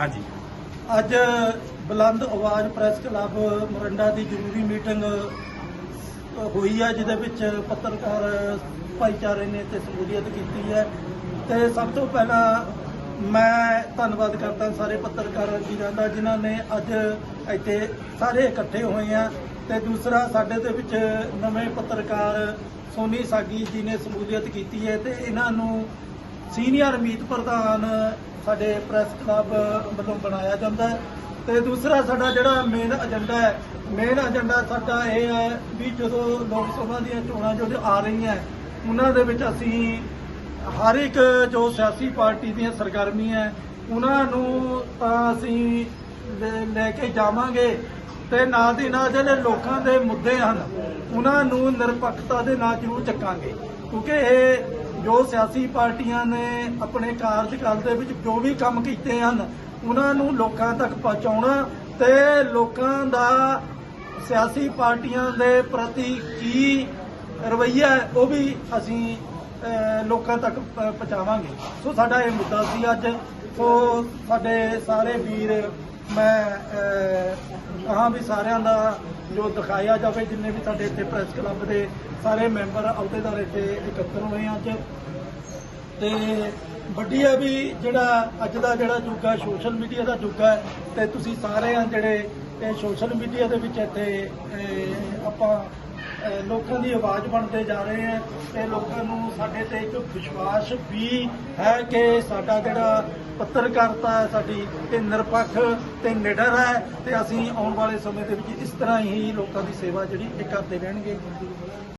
ਹਾਂਜੀ। ਅੱਜ ਬੁਲੰਦ ਆਵਾਜ਼ ਪ੍ਰੈਸ ਕਲੱਬ ਮੋਰਿੰਡਾ ਦੀ ਜ਼ਰੂਰੀ ਮੀਟਿੰਗ ਹੋਈ ਹੈ ਜਿਹਦੇ ਵਿੱਚ ਪੱਤਰਕਾਰ ਭਾਈਚਾਰੇ ਨੇ ਤੇ ਸ਼ਮੂਲੀਅਤ ਕੀਤੀ ਹੈ। ਤੇ ਸਭ ਤੋਂ ਪਹਿਲਾਂ ਮੈਂ ਧੰਨਵਾਦ ਕਰਦਾ ਸਾਰੇ ਪੱਤਰਕਾਰ ਵੀਰਾਂ ਦਾ, ਜਿਨ੍ਹਾਂ ਨੇ ਅੱਜ ਇੱਥੇ ਸਾਰੇ ਇਕੱਠੇ ਹੋਏ ਆ। ਤੇ ਦੂਸਰਾ, ਸਾਡੇ ਦੇ ਵਿੱਚ ਨਵੇਂ ਪੱਤਰਕਾਰ ਸੋਨੀ ਸਾਗੀ ਜੀ ਨੇ ਸ਼ਮੂਲੀਅਤ ਕੀਤੀ ਹੈ ਤੇ ਇਹਨਾਂ ਨੂੰ ਸੀਨੀਅਰ ਮੀਤ ਪ੍ਰਧਾਨ ਸਾਡੇ ਪ੍ਰੈਸ ਕਲੱਬ ਵੱਲੋਂ ਬਣਾਇਆ ਜਾਂਦਾ ਹੈ। ਤੇ ਦੂਸਰਾ ਸਾਡਾ ਜਿਹੜਾ ਮੇਨ ਏਜੰਡਾ ਹੈ ਮੇਨ ਏਜੰਡਾ ਸਾਡਾ ਇਹ ਹੈ ਵੀ ਜਦੋਂ ਲੋਕ ਸਭਾ ਦੀਆਂ ਚੋਣਾਂ ਜੋ ਆ ਰਹੀਆਂ ਉਹਨਾਂ ਦੇ ਵਿੱਚ ਅਸੀਂ ਹਰ ਇੱਕ ਜੋ ਸਿਆਸੀ ਪਾਰਟੀ ਦੀਆਂ ਸਰਗਰਮੀਆਂ ਹੈ, ਉਹਨਾਂ ਨੂੰ ਤਾਂ ਅਸੀਂ ਲੈ- ਲੈ ਕੇ ਜਾਵਾਂਗੇ। ਤੇ ਨਾਲ ਦੀ ਨਾਲ ਜਿਹੜੇ ਲੋਕਾਂ ਦੇ ਮੁੱਦੇ ਹਨ ਉਹਨਾਂ ਨੂੰ ਨਿਰਪੱਖਤਾ ਦੇ ਨਾਲ ਜ਼ਰੂਰ ਚੱਕਾਂਗੇ। ਕਿਉਂਕਿ ਇਹ ਜੋ ਸਿਆਸੀ ਪਾਰਟੀਆਂ ਨੇ ਆਪਣੇ ਕਾਰਜਕਾਲ ਦੇ ਵਿੱਚ ਜੋ ਵੀ ਕੰਮ ਕੀਤੇ ਹਨ, ਉਹਨਾਂ ਨੂੰ ਲੋਕਾਂ ਤੱਕ ਪਹੁੰਚਾਉਣਾ ਤੇ ਲੋਕਾਂ ਦਾ ਸਿਆਸੀ ਪਾਰਟੀਆਂ ਦੇ ਪ੍ਰਤੀ ਕੀ ਰਵੱਈਆ ਉਹ ਵੀ ਅਸੀਂ ਲੋਕਾਂ ਤੱਕ ਪਹੁੰਚਾਵਾਂਗੇ। ਸੋ ਸਾਡਾ ਇਹ ਮੁੱਦਾ ਸੀ ਅੱਜ। ਸੋ ਸਾਡੇ ਸਾਰੇ ਵੀਰ, ਮੈਂ ਅਹ, ਵੀ ਸਾਰਿਆਂ ਦਾ ਜੋ ਦਿਖਾਇਆ ਜਾਵੇ ਜਿੰਨੇ ਵੀ ਸਾਡੇ ਇੱਥੇ ਪ੍ਰੈਸ ਕਲੱਬ ਦੇ ਸਾਰੇ ਮੈਂਬਰ ਅਹੁਦੇਦਾਰ ਇੱਥੇ ਇਕੱਤਰ ਹੋਏ ਆ ਅੱਜ। ਤੇ ਵੱਡੀ ਹੈ ਵੀ ਜਿਹੜਾ ਅੱਜ ਦਾ ਜਿਹੜਾ ਯੁੱਗ ਹੈ ਸੋਸ਼ਲ ਮੀਡੀਆ ਦਾ ਯੁੱਗ ਹੈ ਤੇ ਤੁਸੀਂ ਸਾਰੇ ਆ ਜਿਹੜੇ ਇਹ ਸੋਸ਼ਲ ਮੀਡੀਆ ਦੇ ਵਿੱਚ ਇੱਥੇ ਆਪਾਂ ਲੋਕਾਂ ਦੀ ਆਵਾਜ਼ ਬਣਦੇ ਜਾ ਰਹੇ ਹੈ ਤੇ ਲੋਕਾਂ ਨੂੰ ਸਾਡੇ ਤੇ ਇੱਕ ਵਿਸ਼ਵਾਸ ਵੀ ਹੈ ਕਿ ਸਾਡਾ ਜਿਹੜਾ ਪੱਤਰਕਾਰਤਾ ਹੈ, ਸਾਡੀ ਇਹ ਨਿਰਪੱਖ ਤੇ ਨਿਡਰ ਹੈ ਤੇ ਅਸੀਂ ਆਉਣ ਵਾਲੇ ਸਮੇਂ ਦੇ ਵਿੱਚ ਇਸ ਤਰ੍ਹਾਂ ਹੀ ਲੋਕਾਂ ਦੀ ਸੇਵਾ ਜਿਹੜੀ ਇਹ ਕਰਦੇ ਰਹਿਣਗੇ।